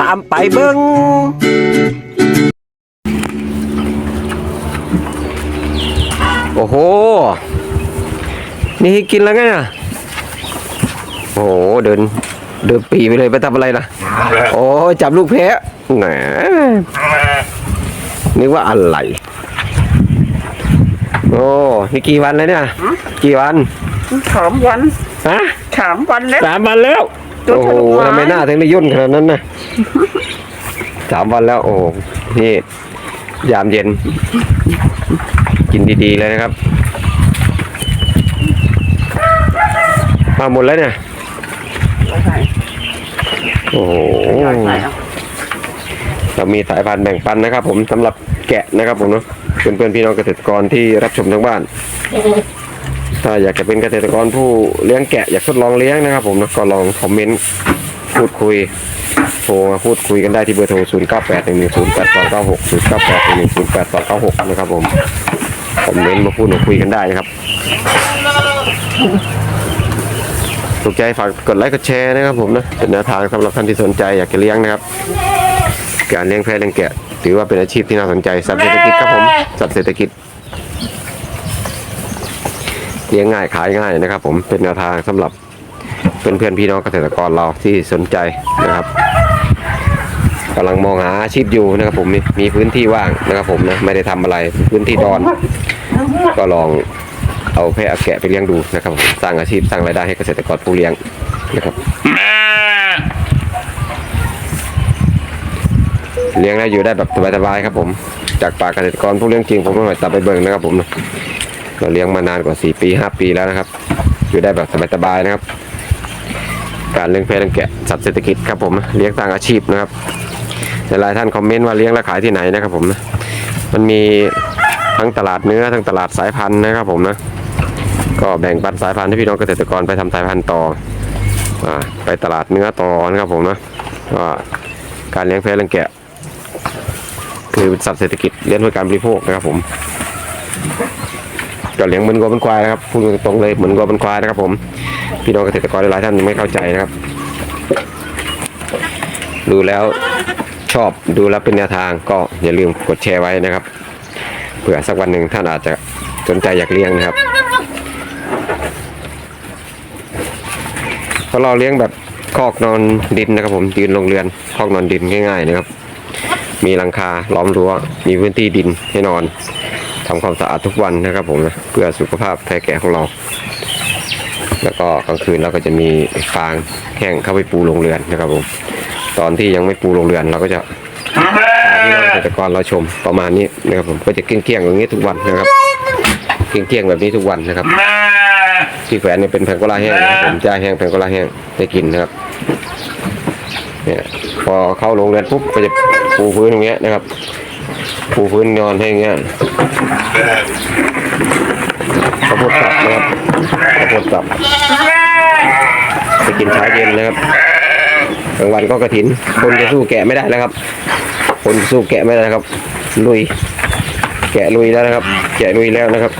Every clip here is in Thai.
ตามไปเบิ้งโอ้โห นี่ให้กินแล้วไงอะโอ้โห เดิน เดินปีไปเลยไปทำอะไรนะโอ้ยจับลูกแพะแหมนึกว่าอะไร โอ้นี่กี่วันแล้วเนี่ย กี่วัน สามวัน ฮะสามวันแล้วสามวันแล้ว ตัวโอ้โหทะลุไม้ทำไมหน้าถึงได้ย่นขนาดนั้นนะสามวันแล้วโอ้โหนี่ยามเย็น กินดีๆเลยนะครับ มาหมดแล้วเนี่ยโอ้โหเรามีสายพันธุ์แบ่งปันนะครับ ผมสำหรับแกะนะครับผมเนาะเพื่อนเพื่อนๆพี่น้องเกษตรกรที่รับชมทั้งบ้าน ถ้าอยากจะเป็นเกษตรกรผู้เลี้ยงแกะอยากทดลองเลี้ยงนะครับ ผมนะก็ลองคอมเมนต์พูดคุยโทรมาพูดคุยกันได้ที่เบอร์โทร 0 9 8 1 1 0 8 2 9 6 0 9 8 1 1 0 8 2 9 6 นะครับผมคอมเมนต์มาพูดมาคุยกันได้นะครับถูกใจฝากกดไลค์กดแชร์นะครับผมนะเป็นแนวทางสำหรับท่านที่สนใจอยากจะเลี้ยงนะครับ การเลี้ยงแพะเลี้ยงแกะถือว่าเป็นอาชีพที่น่าสนใจสัตว์เศรษฐกิจครับผมสัตว์เศรษฐกิจ เลี้ยงง่ายขายง่ายนะครับ ผมเป็นแนวทางสำหรับเพื่อนเพื่อนๆพี่น้องเกษตรกรเราที่สนใจนะครับกำลังมองหาอาชีพอยู่นะครับ ผมมีพื้นที่ว่างนะครับ ผมนะไม่ได้ทำอะไรพื้นที่ดอน ก็ลองเอาแพะแกะไปเลี้ยงดูนะครับผมสร้างอาชีพสร้างรายได้ให้เกษตรกรผู้เลี้ยงนะครับเลี้ยงได้อยู่ได้แบบสบายๆครับผม จากปากเกษตรกรผู้เลี้ยงจริงผมไม่ไหวตับไปเบิ่งนะครับผม นะเลี้ยงมานานกว่า 4 ปี 5 ปีแล้วนะครับ อยู่ได้แบบสบายๆนะครับ การเลี้ยงแพะเลี้ยงแกะสัตว์เศรษฐกิจครับผมเลี้ยงสร้างอาชีพนะครับหลายท่านคอมเมนต์ว่าเลี้ยงแล้วขายที่ไหนนะครับผมนะมันมีทั้งตลาดเนื้อทั้งตลาดสายพันธุ์นะครับผมนะก็แบ่งปันสายพันธุ์ให้พี่น้องเกษตรกรไปทำสายพันธุ์ต่ออไปตลาดเนื้อต่อนะครับผมนะก็การเลี้ยงแพะเลี้ยงแกะ คือสัตว์เศรษฐกิจเลี้ยงเพื่อการบริโภคนะครับผม ก็เลี้ยงเหมือนวัวเป็นควายนะครับพูดตรงๆเลยเหมือนวัวเป็นควายนะครับผมพี่น้องเกษตรกรหลายท่านยังไม่เข้าใจนะครับ ดูแล้วชอบดูแล้วเป็นแนวทางก็อย่าลืมกดแชร์ไว้นะครับเผื่อสักวันหนึ่งท่านอาจจะสนใจอยากเลี้ยงนะครับเพราะเราเลี้ยงแบบคอกนอนดินนะครับ ผมยืนลงเรือนคอกนอนดินง่ายๆนะครับ มีหลังคาล้อมรั้วมีพื้นที่ดินให้นอน ทำความสะอาดทุกวันนะครับผมนะเพื่อสุขภาพแพะแกะของเรา แล้วก็กลางคืนเราก็จะมีฟางแห้งเข้าไปปูโรงเรือนนะครับผม ตอนที่ยังไม่ปูโรงเรือนเราก็จะพาพี่น้องเกษตรกรเราชมประมาณนี้นะครับผมก็จะเกลี้ยงอย่างนี้ทุกวันนะครับเกลี้ยงแบบนี้ทุกวันนะครับที่แขวนเนี่ยเป็นแพงกลาแห้งผมจ่าแห้งแพงกลาแห้งได้กินนะครับเนี่ยพอเข้าโรงเรือนปุ๊บก็จะปูพื้นอย่างเงี้นะครับ ปูพื้นนอนให้อย่างเงี้ยข้าวโพดสับนะครับข้าวโพดสับไปกินเช้าเย็นนะครับกลางวันก็กระถิน คนจะสู้แกะไม่ได้แล้วครับ คนสู้แกะไม่ได้แล้วครับ ลุย แกะลุยแล้วนะครับ แกะลุยแล้วนะครับ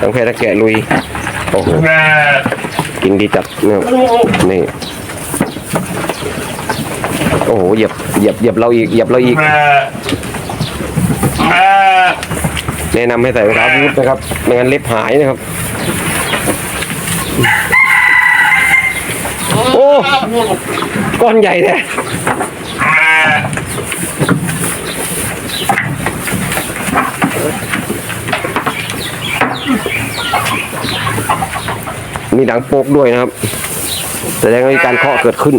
ทั้งแพทย์แกะลุย โอ้โห กินดีจัดนะครับนี่ โอ้โห เหยียบ เหยียบ เหยียบเราอีก เหยียบเราอีก แนะนำให้ใส่รองเท้าบูทนะครับไม่งั้นเล็บหายนะครับ โอ้ก้อนใหญ่แท้มีดังโป๊กด้วยนะครับแสดงว่ามีการเคาะเกิดขึ้น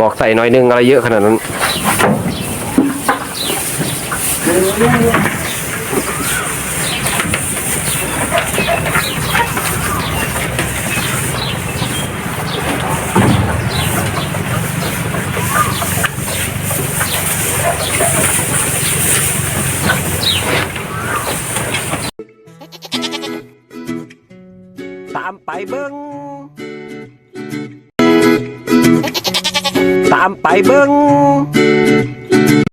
บอกใส่หน่อยนึงอะไรเยอะขนาดนั้นตามไปเบิ้งามไปเบิ้ง